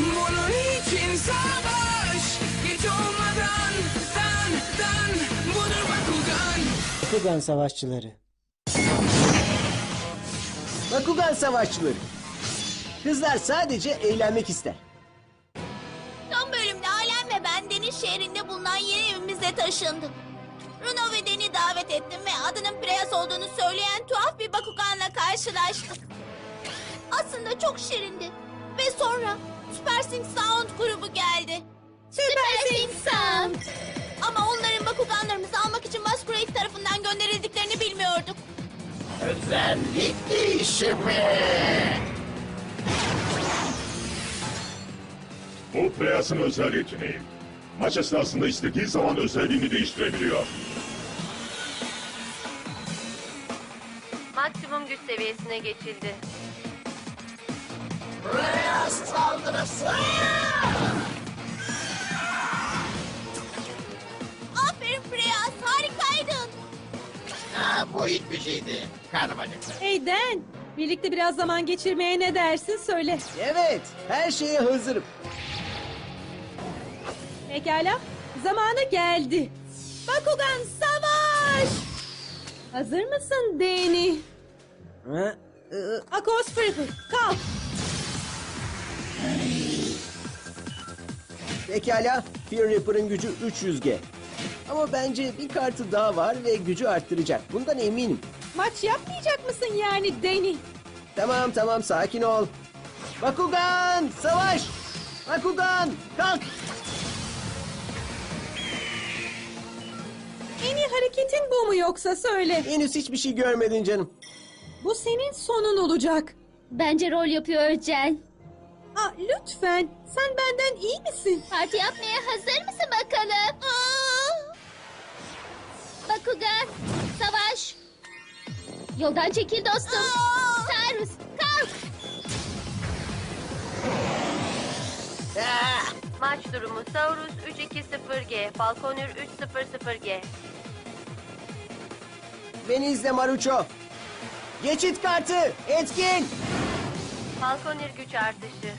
Bunun için savaş Geç olmadan Dan dan Budur Bakugan Bakugan Savaşçıları. Bakugan savaşçıları. Kızlar sadece eğlenmek ister. Son bölümde ailem ve ben deniz şehrinde bulunan yeni evimize taşındık. Runo ve Den'i davet ettim ve adının Preyas olduğunu söyleyen tuhaf bir Bakugan'la karşılaştık. Aslında çok şirindi. Ve sonra Super Sync Sound grubu geldi. Super Sync Sound. Ama onların Bakuganlarımızı almak için Masquerade tarafından gönderildiklerini bilmiyorduk. Özellik değişimi. Bu Preyas'ın özel yeteneği. Maç esnasında istediği zaman özelliğini değiştirebiliyor. Maksimum güç seviyesine geçildi. Preyas saldırısı. Bu hiçbir şeydi. Karnım acıktı. Hey Dan, birlikte biraz zaman geçirmeye ne dersin söyle. Evet, her şeye hazırım. Pekala, zamanı geldi. Bakugan savaş! Hazır mısın Danny? Ha? Ee, Akos Fripper, kalk! Pekala, Fear Reaper'ın gücü 300G. Ama bence bir kartı daha var ve gücü arttıracak. Bundan eminim. Maç yapmayacak mısın yani Danny? Tamam tamam sakin ol. Bakugan savaş! Bakugan kalk! En iyi hareketin bu mu yoksa söyle. Henüz hiçbir şey görmedin canım. Bu senin sonun olacak. Bence rol yapıyor Cel. Aa, lütfen, sen benden iyi misin? Parti yapmaya hazır mısın bakalım? Bakugan, savaş. Yoldan çekil dostum. Cyrus, kalk. Ah! Maç durumu Saurus 320G, Falconer 300G. Beni izle Marucho. Geçit kartı etkin. Falconer güç artışı.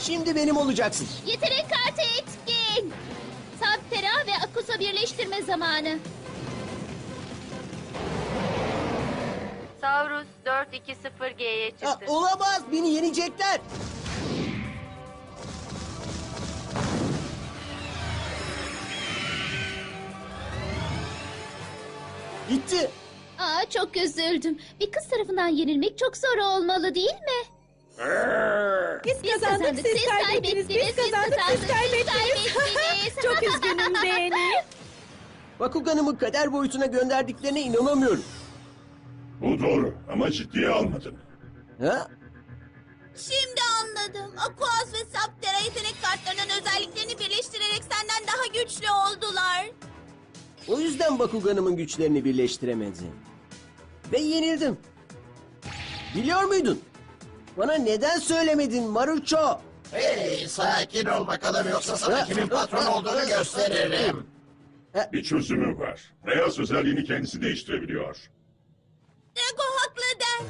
Şimdi benim olacaksın. Yetenek kartı etkin. Sabtera ve Akus'a birleştirme zamanı. Saurus 420G'ye Ha, çıktı. olamaz beni yenecekler. Gitti. Çok üzüldüm. Bir kız tarafından yenilmek çok zor olmalı değil mi? Biz, kazandık, siz kaybettiniz. Biz kazandık, siz kaybettiniz. Çok üzgünüm Danny. Bakugan'ımı kader boyutuna gönderdiklerine inanamıyorum. Bu doğru ama ciddiye almadın. Ha? Şimdi anladım. Aquas ve Sabtera yetenek kartlarının özelliklerini birleştirerek senden daha güçlü oldular. O yüzden Bakugan'ımın güçlerini birleştiremedi. Ve yenildim. Biliyor muydun? Bana neden söylemedin Marucho? Hey sakin ol bakalım yoksa sana kimin patron olduğunu gösteririm. Bir çözümü var. Preyas özelliğini kendisi değiştirebiliyor. Drago haklı der.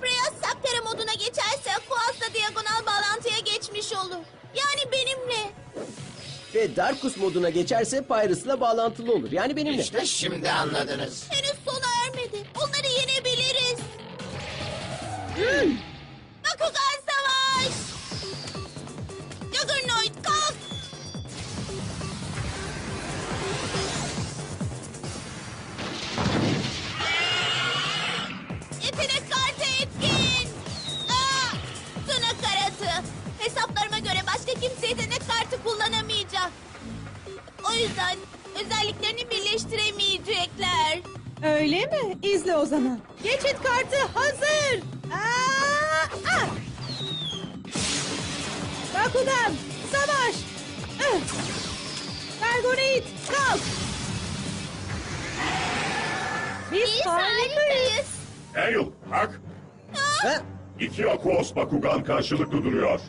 Freya Sabtera moduna geçerse Aquas'la diagonal bağlantıya geçmiş olur. Yani benimle. Ve Darkus moduna geçerse Pyrus'la bağlantılı olur. Yani benimle. İşte şimdi anladınız. Henüz Bakugan savaş! Juggernaut kalk! İpine kartı etkin! Aa, Tuna karatı! Hesaplarıma göre başka kimse yetenek kartı kullanamayacak. O yüzden özelliklerini birleştiremeyecekler. Öyle mi? İzle o zaman. Geçit kartı hazır. Aa! Bakugan, savaş. Gargonite, kalk. Biz, Biz harikayız. Ariel, bak. Ha? İki Aquos Bakugan karşılıklı duruyor.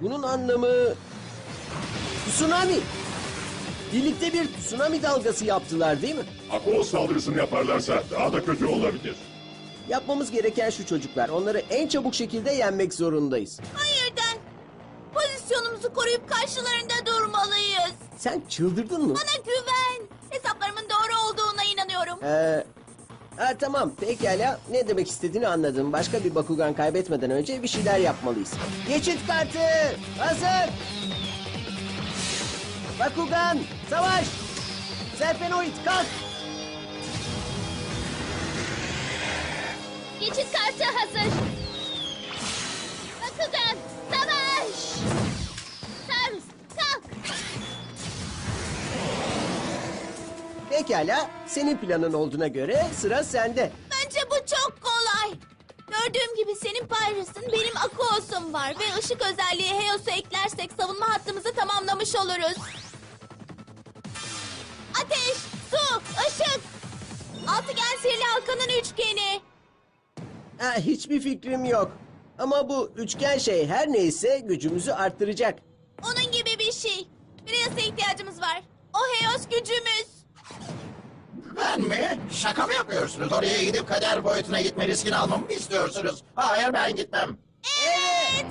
Bunun anlamı... Tsunami. Birlikte bir tsunami dalgası yaptılar değil mi? Aquos saldırısını yaparlarsa daha da kötü olabilir. Yapmamız gereken şu çocuklar. Onları en çabuk şekilde yenmek zorundayız. Hayırdan. Pozisyonumuzu koruyup karşılarında durmalıyız. Sen çıldırdın mı? Bana güven. Hesaplarımın doğru olduğuna inanıyorum. Ee, ha, tamam pekala. Ne demek istediğini anladım. Başka bir Bakugan kaybetmeden önce bir şeyler yapmalıyız. Geçit kartı hazır. Bakugan savaş. Serpenoid kalk. Geçit kartı hazır. Bakugan, savaş. Sarus, kalk. Pekala. Senin planın olduğuna göre sıra sende. Bence bu çok kolay. Gördüğüm gibi senin Pyrus'un benim Aquos'um var ve ışık özelliği Heos'u eklersek savunma hattımızı tamamlamış oluruz. Ateş, su, ışık. Altıgen sihirli halkanın üçgeni. Ha, hiçbir fikrim yok. Ama bu üçgen şey her neyse gücümüzü arttıracak. Onun gibi bir şey. Biraz ihtiyacımız var. O Heos gücümüz. Ben mi? Şaka mı yapıyorsunuz? Oraya gidip kader boyutuna gitme riskini almamı mı istiyorsunuz? Hayır ben gitmem. Evet.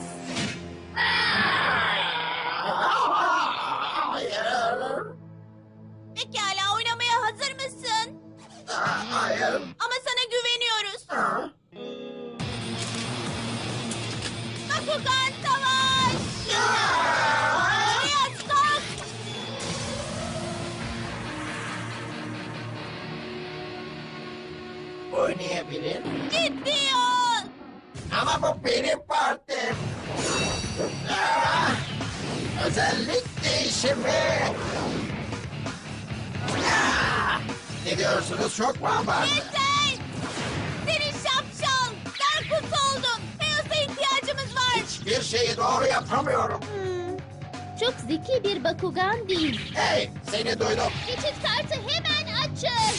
Mu abartı? Yeter! Senin şapşal! Darkus oldun! Heos'a ihtiyacımız var! Hiçbir şeyi doğru yapamıyorum. Çok zeki bir Bakugan değil. Hey seni duydum. Geçit kartı hemen açın!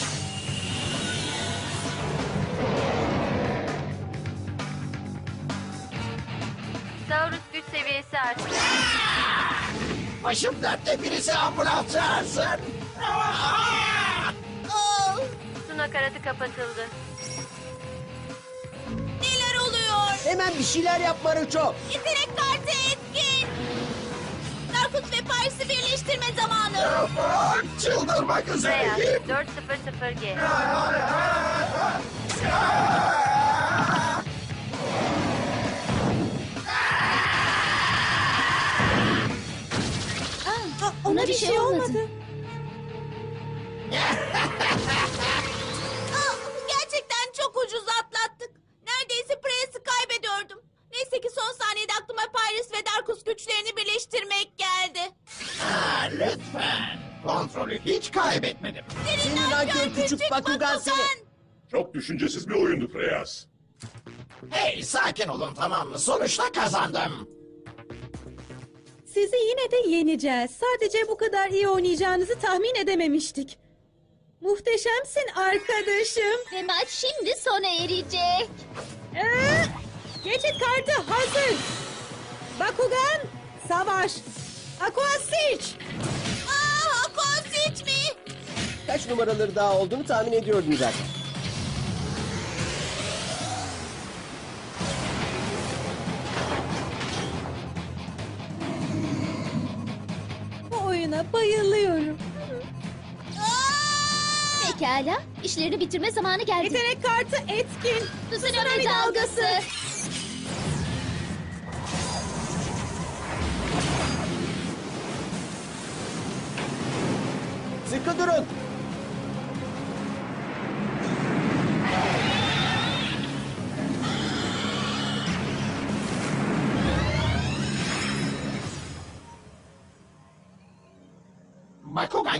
Saurus güç seviyesi arttı. Başım dertte birisi ambulans çağırsın. Nakaratı kapatıldı. neler oluyor? Hemen bir şeyler yap Maruço. Yetenek kartı etkin! Darkus ve Paris'i birleştirme zamanı! Çıldırmak Reyes üzereyim. 400G. Aa, ona bir şey olmadı. Ucuz atlattık. Neredeyse Preyas'ı kaybediyordum. Neyse ki son saniyede aklıma Paris ve Darkus güçlerini birleştirmek geldi. Ah, lütfen. Kontrolü hiç kaybetmedim. Senin nankör küçük Bakugan seni. Çok düşüncesiz bir oyundu Preyas. Hey sakin olun tamam mı? Sonuçta kazandım. Sizi yine de yeneceğiz. Sadece bu kadar iyi oynayacağınızı tahmin edememiştik. Muhteşemsin arkadaşım. Ve maç şimdi sona erecek. Ee, geçit kartı hazır. Bakugan, savaş. Aqua Siege. Aa, hiç mi? Kaç numaraları daha olduğunu tahmin ediyordum zaten. Bu oyuna bayılıyorum. Pekala, işlerini bitirme zamanı geldi. Yetenek kartı etkin. Tsunami dalgası. Sıkı durun.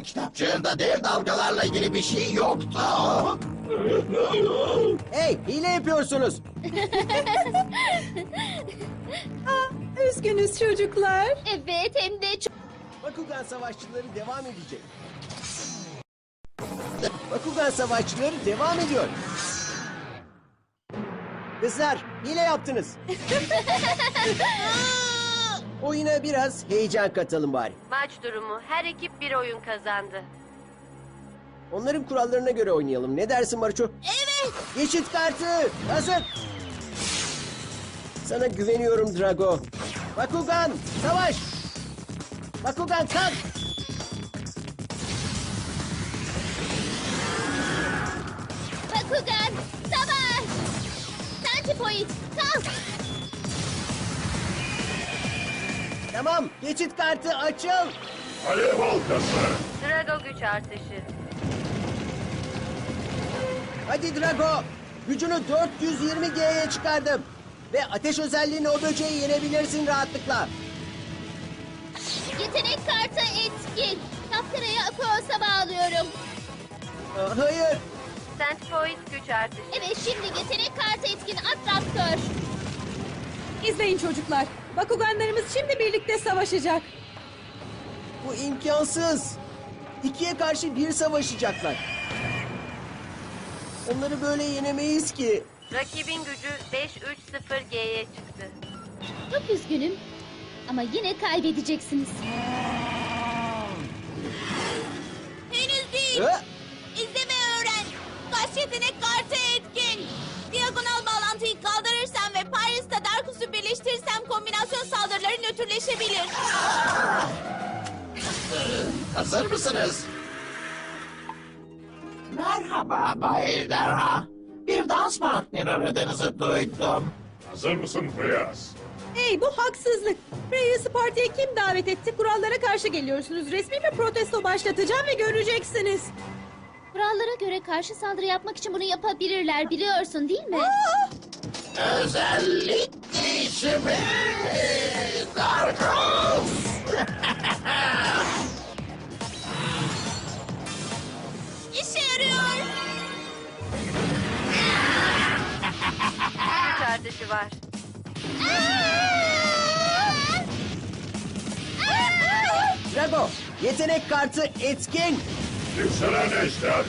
Kitapçığında dev dalgalarla ilgili bir şey yoktu. Hey hile yapıyorsunuz. Aa, üzgünüz çocuklar. Evet hem de çok... Bakugan savaşçıları devam edecek. Bakugan savaşçıları devam ediyor. Kızlar hile yaptınız. Oyuna biraz heyecan katalım bari. Maç durumu. Her ekip bir oyun kazandı. Onların kurallarına göre oynayalım. Ne dersin Maruço? Evet. Geçit kartı hazır. Sana güveniyorum Drago. Bakugan savaş. Bakugan kalk. Bakugan, savaş! Centipoid, kalk! Tamam geçit kartı açıl. Alev halkası. Drago güç artışı. Hadi Drago. Gücünü 420G'ye çıkardım. Ve ateş özelliğini o böceği yenebilirsin rahatlıkla. Yetenek kartı etkin. Kapkaraya Aquos'a bağlıyorum. Aa, Hayır. Centipoid güç artışı. Evet şimdi yetenek kartı etkin Atraktör. İzleyin çocuklar. Bakuganlarımız şimdi birlikte savaşacak. Bu imkansız. İkiye karşı bir savaşacaklar. Onları böyle yenemeyiz ki. Rakibin gücü 5-3-0G'ye çıktı. Çok üzgünüm. Ama yine kaybedeceksiniz. Henüz değil. Ha? İzleme öğren. Kaç yetenek kartı etkin. Diagonal bağlantıyı birleştirirsem kombinasyon saldırıları nötrleşebilir. Hazır mısınız? Merhaba Bay Ejderha. Bir dans partneri aradığınızı duydum. Hazır mısın Preyas? Hey bu haksızlık. Reyes'i partiye kim davet etti? Kurallara karşı geliyorsunuz. Resmi bir protesto başlatacağım ve göreceksiniz. Kurallara göre karşı saldırı yapmak için bunu yapabilirler biliyorsun değil mi? Özellikle işimiz Darkus. İşe yarıyor. Güç artışı var. Drago, yetenek kartı etkin. Yükselen ejder.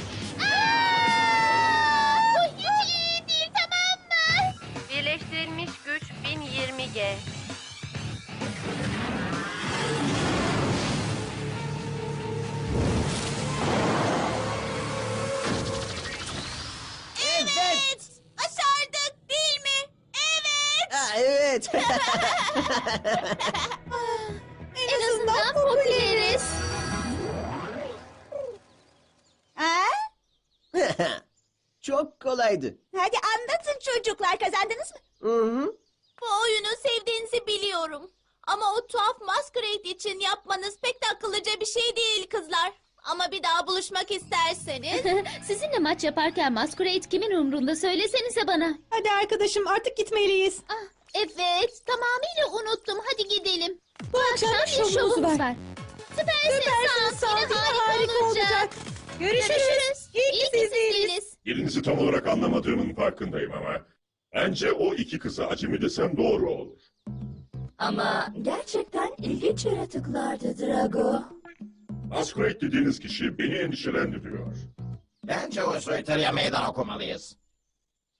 En, azından popüleriz. Çok kolaydı. Hadi anlatın çocuklar kazandınız mı? Hı hı. Bu oyunu sevdiğinizi biliyorum. Ama o tuhaf masquerade için yapmanız pek de akıllıca bir şey değil kızlar. Ama bir daha buluşmak isterseniz... Sizinle maç yaparken Masquerade kimin umrunda söylesenize bana. Hadi arkadaşım artık gitmeliyiz. ah, evet, tamamıyla unuttum. Hadi gidelim. Bu akşam bir şovumuz var. Süpersiniz, Süpersiniz Sam. Yine Yine harika olacak. Görüşürüz. Görüşürüz. İyi ki siz değiliz. Yerinizi tam olarak anlamadığımın farkındayım ama... Bence o iki kıza acemi desem doğru olur. Ama gerçekten ilginç yaratıklardı Drago. Masquerade dediğiniz kişi beni endişelendiriyor. Bence o soytarıya meydan okumalıyız.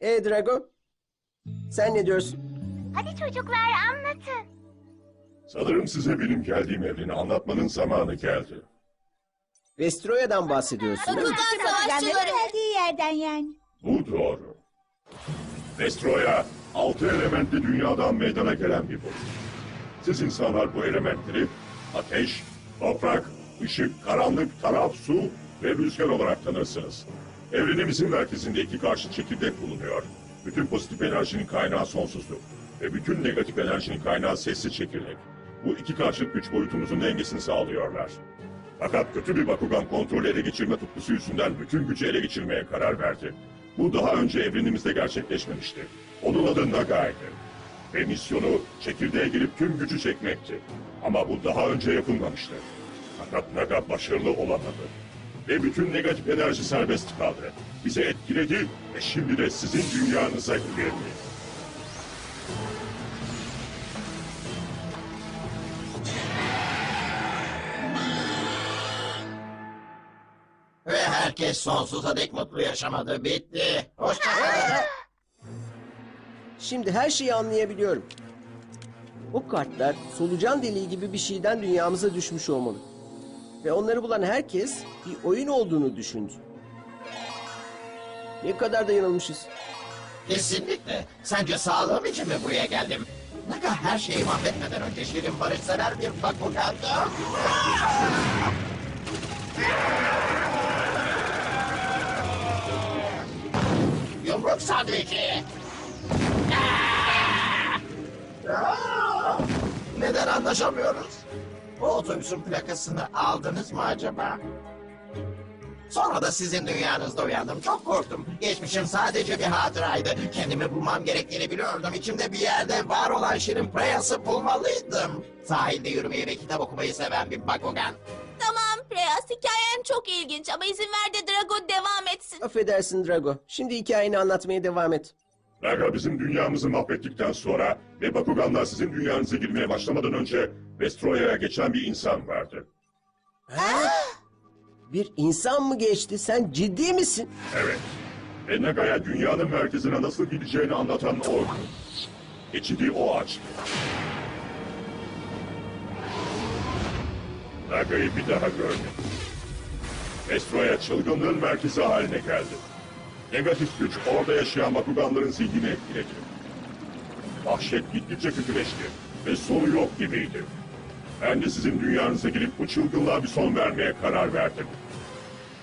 E Drago, sen ne diyorsun? Hadi çocuklar anlatın. Sanırım size benim geldiğim evreni anlatmanın zamanı geldi. Vestroya'dan bahsediyorsun? Bakugan savaşçıları. geldiği yerden yani. Bu doğru. Destroya, altı elementli dünyadan meydana gelen bir boyut. Siz insanlar bu elementleri ateş, toprak, ışık, karanlık, taraf, su ve rüzgar olarak tanırsınız. Evrenimizin merkezinde iki karşı çekirdek bulunuyor. Bütün pozitif enerjinin kaynağı sonsuzluk ve bütün negatif enerjinin kaynağı sessiz çekirdek. Bu iki karşıt güç boyutumuzun dengesini sağlıyorlar. Fakat kötü bir Bakugan kontrolü ele geçirme tutkusu yüzünden bütün gücü ele geçirmeye karar verdi. Bu daha önce evrenimizde gerçekleşmemişti. Onun adı Naga'ydı. Ve misyonu çekirdeğe girip tüm gücü çekmekti. Ama bu daha önce yapılmamıştı. Fakat Naga başarılı olamadı. Ve bütün negatif enerji serbest kaldı. Bizi etkiledi ve şimdi de sizin dünyanıza girdi. Herkes sonsuza dek mutlu yaşamadı. Bitti. Hoşçakalın. Şimdi her şeyi anlayabiliyorum. O kartlar solucan deliği gibi bir şeyden dünyamıza düşmüş olmalı. Ve onları bulan herkes bir oyun olduğunu düşündü. Ne kadar da yanılmışız. Kesinlikle. Sence sağlığım için mi buraya geldim? Naga her şeyi mahvetmeden önce şirin barışsever bir Bakugan'dı. Yumruk sandviçi. Aa! Neden anlaşamıyoruz? O otobüsün plakasını aldınız mı acaba? Sonra da sizin dünyanızda uyandım. Çok korktum. Geçmişim sadece bir hatıraydı. Kendimi bulmam gerektiğini biliyordum. İçimde bir yerde var olan Şirin Preyas'ı bulmalıydım. Sahilde yürümeyi ve kitap okumayı seven bir Bakugan. Preyas hikayen çok ilginç ama izin ver de Drago devam etsin. Affedersin Drago. Şimdi hikayeni anlatmaya devam et. Naga bizim dünyamızı mahvettikten sonra ve Bakuganlar sizin dünyanıza girmeye başlamadan önce Vestroya'ya geçen bir insan vardı. Bir insan mı geçti? Sen ciddi misin? Evet. Ve Naga'ya dünyanın merkezine nasıl gideceğini anlatan oydu. Geçidi o açtı. Naga'yı bir daha görmedim. Vestroya çılgınlığın merkezi haline geldi. Negatif güç orada yaşayan Bakuganların zihnini etkiledi. Vahşet gittikçe kötüleşti ve sonu yok gibiydi. Ben de sizin dünyanıza girip bu çılgınlığa bir son vermeye karar verdim.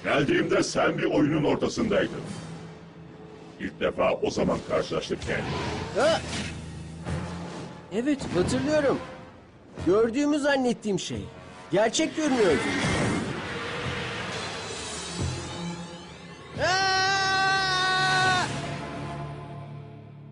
Geldiğimde sen bir oyunun ortasındaydın. İlk defa o zaman karşılaştık. Ha! Evet hatırlıyorum. Gördüğümü zannettiğim şey. Gerçek görünüyordu. Aa!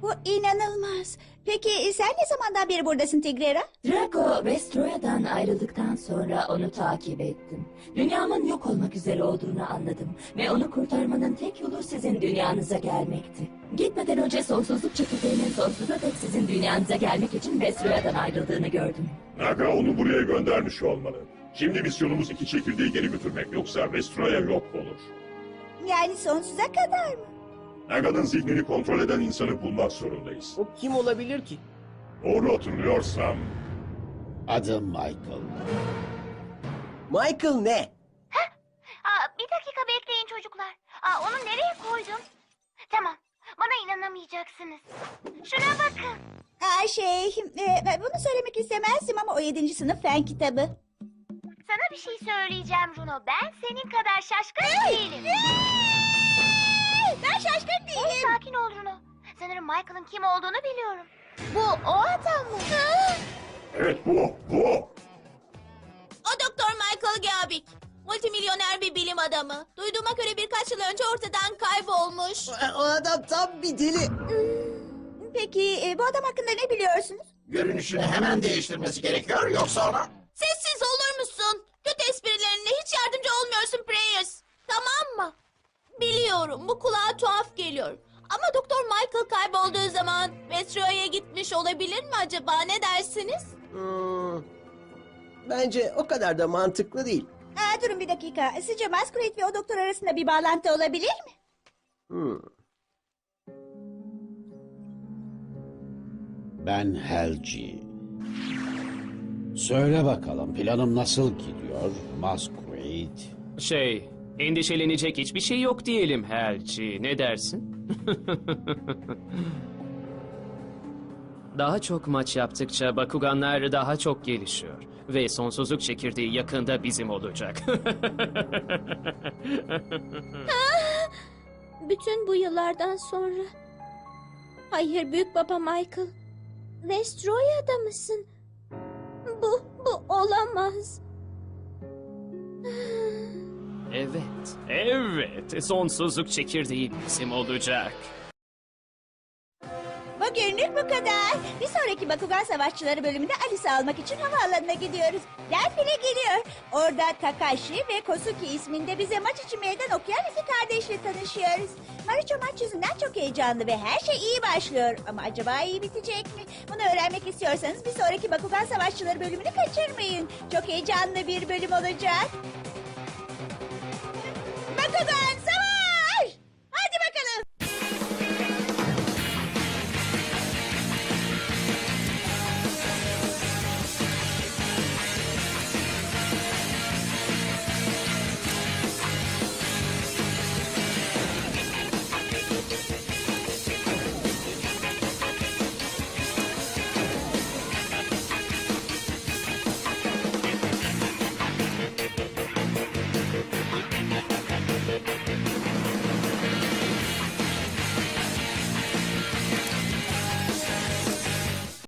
Bu inanılmaz. Peki sen ne zamandan beri buradasın Tigrera? Drago Vestroya'dan ayrıldıktan sonra onu takip ettim. Dünyamın yok olmak üzere olduğunu anladım. Ve onu kurtarmanın tek yolu sizin dünyanıza gelmekti. Gitmeden önce sonsuzluk çekirdeğinin sonsuza dek sizin dünyanıza gelmek için Vestroya'dan ayrıldığını gördüm. Naga onu buraya göndermiş olmalı. Şimdi misyonumuz iki çekirdeği geri götürmek yoksa Vestroya yok olur. Yani sonsuza kadar mı? Naga'nın zihnini kontrol eden insanı bulmak zorundayız. O kim olabilir ki? Doğru hatırlıyorsam Adım Michael. Michael ne? Aa, bir dakika bekleyin çocuklar. Aa, onu nereye koydum? Tamam bana inanamayacaksınız. Şuna bakın. Aa, şey, e, bunu söylemek istemezdim ama o yedinci sınıf fen kitabı. Sana bir şey söyleyeceğim Runo. Ben senin kadar şaşkın değilim. Ben şaşkın Hey, sakin ol Runo. Sanırım Michael'ın kim olduğunu biliyorum. Bu o adam mı? evet bu bu. O Doktor Michael Gabik. Multimilyoner bir bilim adamı. Duyduğuma göre birkaç yıl önce ortadan kaybolmuş. O adam tam bir deli. Peki e, bu adam hakkında ne biliyorsunuz? Görünüşünü hemen değiştirmesi gerekiyor yoksa ona... Sessiz olur musun? Kötü esprilerine hiç yardımcı olmuyorsun Preyers. Tamam mı? Biliyorum bu kulağa tuhaf geliyor. Ama Doktor Michael kaybolduğu zaman Vestroya'ya gitmiş olabilir mi acaba? Ne dersiniz? Hmm, bence o kadar da mantıklı değil. Aa, durun bir dakika. Sizce Masquerade ve o doktor arasında bir bağlantı olabilir mi? Hmm. Ben Helgi. Söyle bakalım planım nasıl gidiyor? Masquerade. Şey, endişelenecek hiçbir şey yok diyelim Helci. Ne dersin? daha çok maç yaptıkça Bakuganlar daha çok gelişiyor. Ve sonsuzluk çekirdeği yakında bizim olacak. Bütün bu yıllardan sonra... Hayır büyük baba Michael. Vestroya'da mısın? Bu, bu olamaz. evet, evet. Sonsuzluk çekirdeği bizim olacak. Bugün Bugünlük bu kadar. Bir sonraki Bakugan Savaşçıları bölümünde Alice almak için havaalanına gidiyoruz. Delphin'e geliyor. Orada Takashi ve Kosuki isminde bize maç için meydan okuyan iki kardeşle tanışıyoruz. Marucho maç yüzünden çok heyecanlı ve her şey iyi başlıyor. Ama acaba iyi bitecek mi? Bunu öğrenmek istiyorsanız bir sonraki Bakugan Savaşçıları bölümünü kaçırmayın. Çok heyecanlı bir bölüm olacak. Bakugan Savaşçıları!